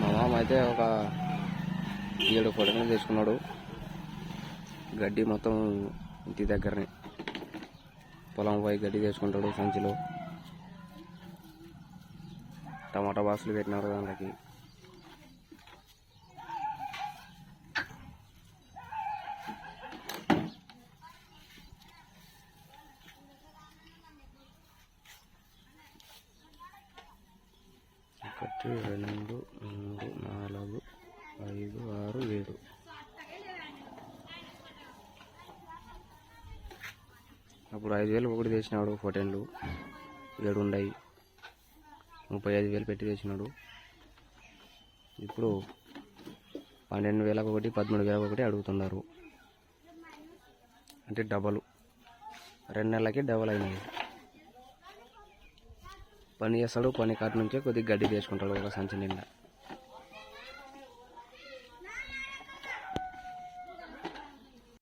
మా మామ అయితే ఒక ఏడు ఫోటోలు తీసుకున్నాడు. గడ్డి మొత్తం ఇంటి దగ్గరనే. పొలం పోయి గడ్డి తీసుకుంటాడు సంచిలో. టమాటా బాసులు పెట్టినారు దానికి. ఒకటి రెండు మూడు నాలుగు ఐదు ఆరు ఏడు. అప్పుడు ఐదు వేలు ఒకటి తెచ్చినాడు ఫోటోలు ఏడు ఉన్నాయి ముప్పై ఐదు వేలు పెట్టి తెచ్చినాడు. ఇప్పుడు పన్నెండు వేలకు ఒకటి పదమూడు వేలకు ఒకటి అడుగుతున్నారు. అంటే డబలు. రెండు నెలలకి డబల్ అయినాయి. పని చేస్తాడు పని కాటి నుంచే కొద్దిగా గడ్డి తీసుకుంటాడు ఒక సంచి నిండా.